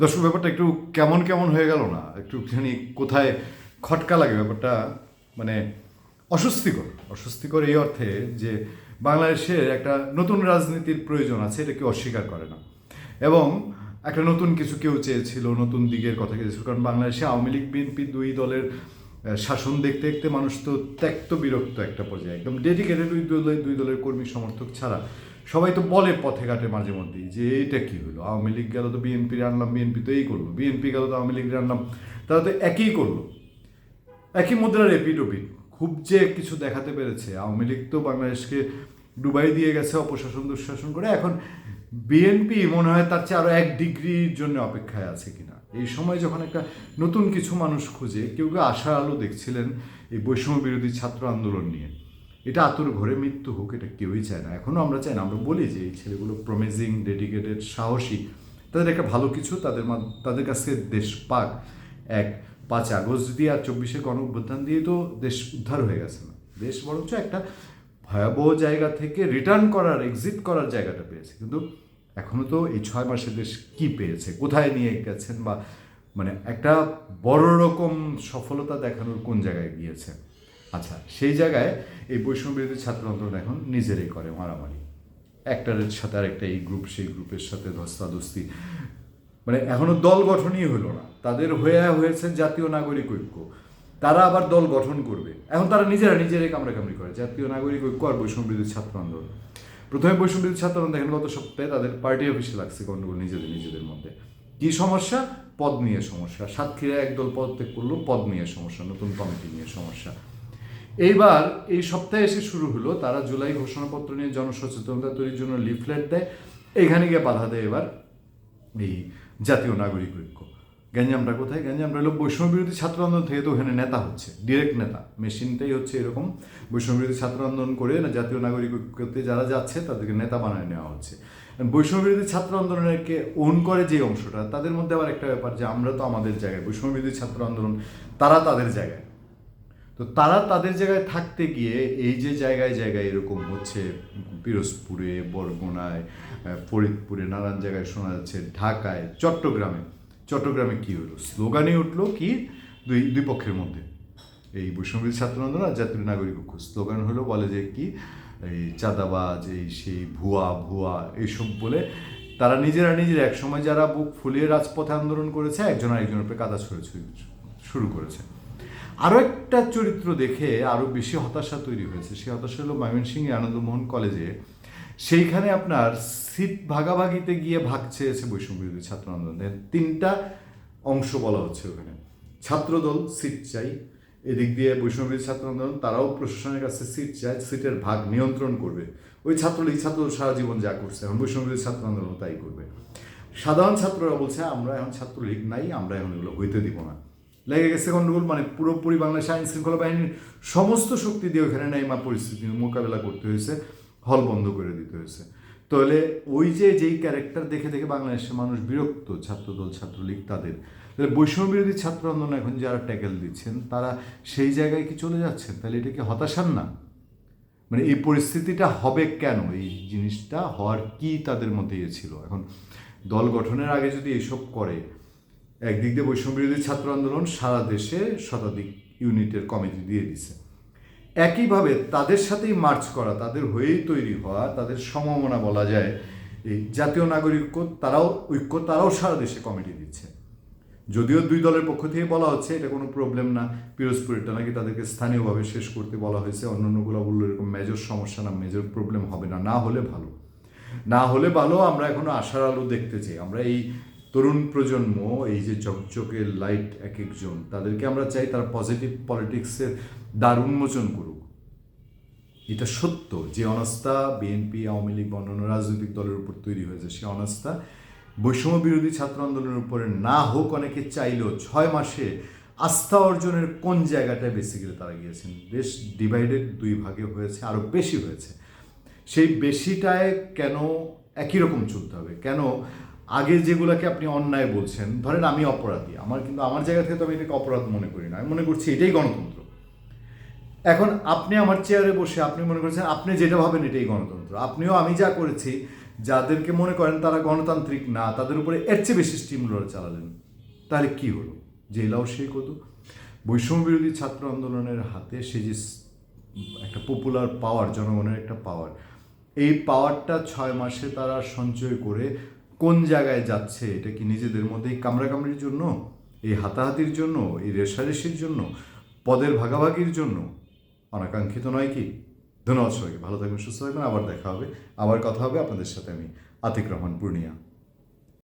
দর্শক, ব্যাপারটা একটু কেমন কেমন হয়ে গেল না? একটুখানি কোথায় খটকা লাগে ব্যাপারটা মানে অস্বস্তিকর। অস্বস্তিকর এই অর্থে যে বাংলাদেশের একটা নতুন রাজনীতির প্রয়োজন আছে, এটা কেউ অস্বীকার করে না। এবং একটা নতুন কিছু কেউ চেয়েছিল, নতুন দিকের কথা চেয়েছিল। কারণ বাংলাদেশে আওয়ামী লীগ, বিএনপি দুই দলের শাসন দেখতে দেখতে মানুষ তো ত্যক্ত বিরক্ত একটা পর্যায়ে। একদম ডেডিকেটেড দুই দলের দুই দলের কর্মী সমর্থক ছাড়া। সবাই তো বলে পথে ঘাটে মাঝে মধ্যেই যে এইটা কি হলো? আওয়ামী লীগ গেল তো বিএনপি আনলাম বিএনপি তো এই করল বিএনপি গেল তো আওয়ামী লীগ আনলাম, তারা তো একই করল। একই মুদ্রা রেপিড এপিডোপিট খুব যে কিছু দেখাতে পেরেছে। আওয়ামী লীগ তো বাংলাদেশকে ডুবাই দিয়ে গেছে, অপশাসন, দুঃশাসন করে। এখন বিএনপি মনে হয় তার চেয়ে আরও এক ডিগ্রির জন্য অপেক্ষায় আছে কিনা? এই সময় যখন একটা নতুন কিছু মানুষ খুঁজে, কেউ কেউ আশার আলো দেখছিলেন এই বৈষম্য বিরোধী ছাত্র আন্দোলন নিয়ে। এটা আতুর ঘরে মৃত্যু হোক, এটা কেউই চায় না। এখনও আমরা চাই না। আমরা বলি যে এই ছেলেগুলো প্রমিজিং ডেডিকেটেড সাহসী, তাদের একটা ভালো কিছু, তাদের তাদের কাছে দেশ পাক। এক, পাঁচ আগস্ট দিয়ে আর চব্বিশে গণ দিয়ে তো দেশ উদ্ধার হয়ে গেছে না। দেশ বরঞ্চ একটা ভয়াবহ জায়গা থেকে রিটার্ন করার এক্সিট করার জায়গাটা পেয়েছে। কিন্তু এখনও তো এই ছয় মাসে দেশ কি পেয়েছে? কোথায় নিয়ে গেছেন বা মানে একটা বড় রকম সফলতা দেখানোর কোন জায়গায় গিয়েছে? আচ্ছা সেই জায়গায় এই বৈষম্য বিরোধী ছাত্র আন্দোলন এখন নিজেরাই করে মারামারি। একটার সাথে আরেকটা, এই গ্রুপ সেই গ্রুপের সাথে ধস্তাধস্তি। মানে এখনও দল গঠনই হলো না। তাদের হয়ে হয়েছে জাতীয় নাগরিক ঐক্য। তারা আবার দল গঠন করবে। এখন তারা নিজেরা নিজেরাই কামড়াকামড়ি করে। জাতীয় নাগরিক ঐক্য আর বৈষম্য বিরোধী ছাত্র আন্দোলন। প্রথমে বৈষম্য বিরোধী ছাত্র আন্দোলন দেখেন, গত সপ্তাহে তাদের পার্টি অফিসে লাগছে গণ্ডগোল নিজেদের নিজেদের মধ্যে। কি সমস্যা? পদ নিয়ে সমস্যা। সাতক্ষীরা একদল পদত্যাগ করল, পদ নিয়ে সমস্যা, নতুন কমিটি নিয়ে সমস্যা। এইবার এই সপ্তাহে এসে শুরু হলো। তারা জুলাই ঘোষণাপত্র নিয়ে জনসচেতনতা তৈরির জন্য লিফলেট দেয়। এখানে গিয়ে বাধা দেয় এবার এই জাতীয় নাগরিক ঐক্য। গ্যাঞ্জামটা কোথায়? গ্যাঞ্জামটা হলো বৈষম্য বিরোধী ছাত্র আন্দোলন থেকে তো ওখানে নেতা হচ্ছে ডিরেক্ট নেতা। মেশিনটাই হচ্ছে এরকম। বৈষম্য বিরোধী ছাত্র আন্দোলন করে না জাতীয় নাগরিক ঐক্যতে যারা যাচ্ছে, তাদেরকে নেতা বানায় নেওয়া হচ্ছে। বৈষম্য বিরোধী ছাত্র আন্দোলনকে ওন করে যে অংশটা, তাদের মধ্যে আবার একটা ব্যাপার যে আমরা তো আমাদের জায়গায়, বৈষম্য বিরোধী ছাত্র আন্দোলন তারা তাদের জায়গায়। তো তারা তাদের জায়গায় থাকতে গিয়ে এই যে জায়গায় জায়গায় এরকম হচ্ছে পিরোজপুরে, বরগুনায় ফরিদপুরে, নানান জায়গায় শোনা যাচ্ছে, ঢাকায়, চট্টগ্রামে। চট্টগ্রামে কি হলো? স্লোগানই উঠল কি? দুই দুই পক্ষের মধ্যে। এই বৈষম্যবিরোধী ছাত্র আন্দোলন আর জাতীয় নাগরিক ঐক্য। স্লোগান হলো, বলে যে কি? এই চাঁদাবাজ, এই সেই ভুয়া ভুয়া, এইসব বলে তারা নিজেরা নিজেরা একসময় যারা বুক ফুলিয়ে রাজপথে আন্দোলন করেছে, একজন আরেকজনের উপরে কাদা ছড়ে শুরু করেছে। আরও একটা চরিত্র দেখে আরও বেশি হতাশা তৈরি হয়েছে। সেই হতাশা হলো ময়মনসিংহে আনন্দমোহন কলেজে। সেইখানে আপনার সিট ভাগাভাগিতে গিয়ে ভাগ চেয়েছে বৈষম্য ছাত্র আন্দোলনের তিনটা অংশ বলা হচ্ছে ওখানে। ছাত্রদল সিট চাই। এদিক দিয়ে বৈষম্য ছাত্র আন্দোলন, তারাও প্রশাসনের কাছে সিট চায়, সিটের ভাগ নিয়ন্ত্রণ করবে। ওই ছাত্রলীগ, ছাত্র সারা জীবন যা করছে, এখন বৈষম্য ছাত্র আন্দোলন তাই করবে। সাধারণ ছাত্ররা বলছে, আমরা এখন ছাত্রলীগ নাই, আমরা এখন এগুলো হইতে দিব না। লেগে গেছে গন্ডগোল মানে পুরোপুরি বাংলাদেশ আইন শৃঙ্খলা বাহিনীর সমস্ত শক্তি দিয়ে ওখানে নাইমা পরিস্থিতি মোকাবেলা করতে হয়েছে, হল বন্ধ করে দিতে হয়েছে। তাহলে ওই যে, যেই ক্যারেক্টার দেখে দেখে বাংলাদেশের মানুষ বিরক্ত, ছাত্রদল, ছাত্রলীগ তাদের। তাহলে বৈষম্য বিরোধী ছাত্র আন্দোলন এখন যারা ট্যাকেল দিচ্ছেন, তারা সেই জায়গায় কি চলে যাচ্ছেন? তাহলে এটা কি হতাশার না? মানে এই পরিস্থিতিটা হবে কেন? এই জিনিসটা হওয়ার কি তাদের মধ্যে ইয়ে ছিল? এখন দল গঠনের আগে যদি এসব করে একদিক দিয়ে বৈষম্য বিরোধী ছাত্র আন্দোলন সারা দেশে শতাধিক ইউনিটের কমিটি দিয়ে দিছে। একইভাবে তাদের সাথেই মার্চ করা, তাদের হয়েই তৈরি হওয়া, তাদের সমমনা বলা যায়, এই জাতীয় নাগরিক তারাও, ঐক্য তারাও সারা দেশে কমিটি দিচ্ছে। যদিও দুই দলের পক্ষ থেকে বলা হচ্ছে, এটা কোনো প্রবলেম না, পিরোজপুরেরটা নাকি তাদেরকে স্থানীয়ভাবে শেষ করতে বলা হয়েছে অন্যান্যগুলো বলল এরকম মেজর সমস্যা না মেজর প্রবলেম হবে না না হলে ভালো। না হলে ভালো, আমরা এখনও আশার আলো দেখতে চাই। আমরা এই তরুণ প্রজন্ম, এই যে চকচকে লাইট এক একজন, তাদেরকে আমরা চাই তারা পজিটিভ পলিটিক্সের দ্বার উন্মোচন করুক। এটা সত্য যে অনাস্থা বিএনপি আওয়ামী লীগ বা অন্যান্য রাজনৈতিক দলের উপর তৈরি হয়েছে সে অনাস্থা। বৈষম্য বিরোধী ছাত্র আন্দোলনের উপরে না হোক অনেকে চাইলেও ছয় মাসে আস্থা অর্জনের কোন জায়গাটায় বেসিক্যালি তারা গিয়েছেন? দেশ ডিভাইডেড দুই ভাগে হয়েছে আরও বেশি হয়েছে। সেই বেশিটায় কেন একই রকম চলতে হবে? কেন আগে যেগুলোকে আপনি অন্যায় বলছেন, ধরেন আমি অপরাধী, আমার কিন্তু আমার জায়গা থেকে তো আমি এটাকে অপরাধ মনে করি না, আমি মনে করছি এটাই গণতন্ত্র। এখন আপনি আমার চেয়ারে বসে আপনি মনে করছেন, আপনি যেটা ভাবেন এটাই গণতন্ত্র, আপনিও আমি যা করেছি, যাদেরকে মনে করেন তারা গণতান্ত্রিক না, তাদের উপরে এর চেয়ে বেশি স্টিম রোল চালালেন, তাহলে কি হলো? জেলাও সেই কত বৈষম্য বিরোধী ছাত্র আন্দোলনের হাতে সে যে একটা পপুলার পাওয়ার জনগণের একটা পাওয়ার এই পাওয়ারটা ছয় মাসে তারা সঞ্চয় করে কোন জায়গায় যাচ্ছে, এটা কি নিজেদের মধ্যে এই কামড়াকামড়ির জন্য, এই হাতাহাতির জন্য, এই রেশারেশির জন্য, পদের ভাগাভাগির জন্য? অনাকাঙ্ক্ষিত নয় কি? ধন্যবাদ সবাইকে, ভালো থাকবেন, সুস্থ থাকবেন, আবার দেখা হবে, আবার কথা হবে আপনাদের সাথে আমি আতিক রহমান, পূর্ণিয়া।